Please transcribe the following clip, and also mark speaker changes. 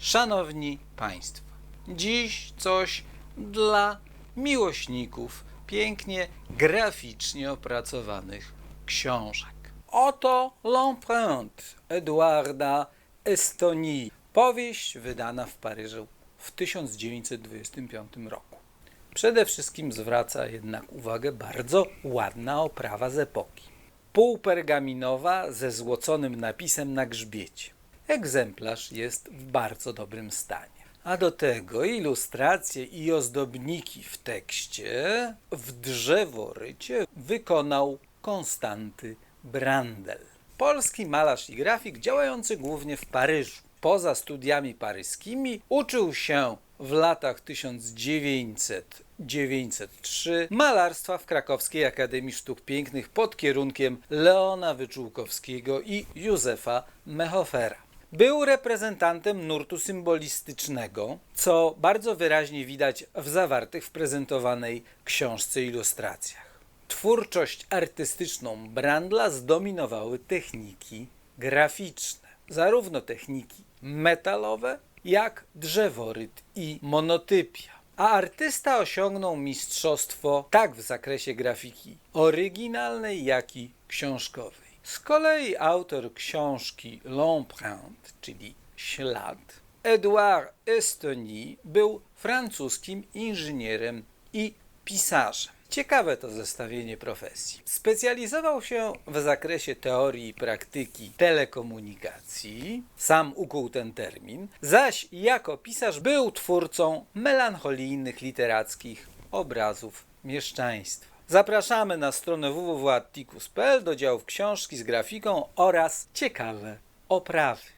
Speaker 1: Szanowni Państwo, dziś coś dla miłośników pięknie graficznie opracowanych książek. Oto L'Empreinte Eduarda Estonii, powieść wydana w Paryżu w 1925 roku. Przede wszystkim zwraca jednak uwagę bardzo ładna oprawa z epoki. Półpergaminowa ze złoconym napisem na grzbiecie. Egzemplarz jest w bardzo dobrym stanie. A do tego ilustracje i ozdobniki w tekście w drzeworycie wykonał Konstanty Brandel. Polski malarz i grafik działający głównie w Paryżu. Poza studiami paryskimi uczył się w latach 1900-903 malarstwa w Krakowskiej Akademii Sztuk Pięknych pod kierunkiem Leona Wyczółkowskiego i Józefa Mehofera. Był reprezentantem nurtu symbolistycznego, co bardzo wyraźnie widać w zawartych w prezentowanej książce ilustracjach. Twórczość artystyczną Brandla zdominowały techniki graficzne, zarówno techniki metalowe, jak drzeworyt i monotypia. A artysta osiągnął mistrzostwo tak w zakresie grafiki oryginalnej, jak i książkowej. Z kolei autor książki L'Empreinte, czyli Ślad, Edouard Estonie był francuskim inżynierem i pisarzem. Ciekawe to zestawienie profesji. Specjalizował się w zakresie teorii i praktyki telekomunikacji, sam ukuł ten termin, zaś jako pisarz był twórcą melancholijnych literackich obrazów mieszczaństwa. Zapraszamy na stronę www.atticus.pl do działów książki z grafiką oraz ciekawe oprawy.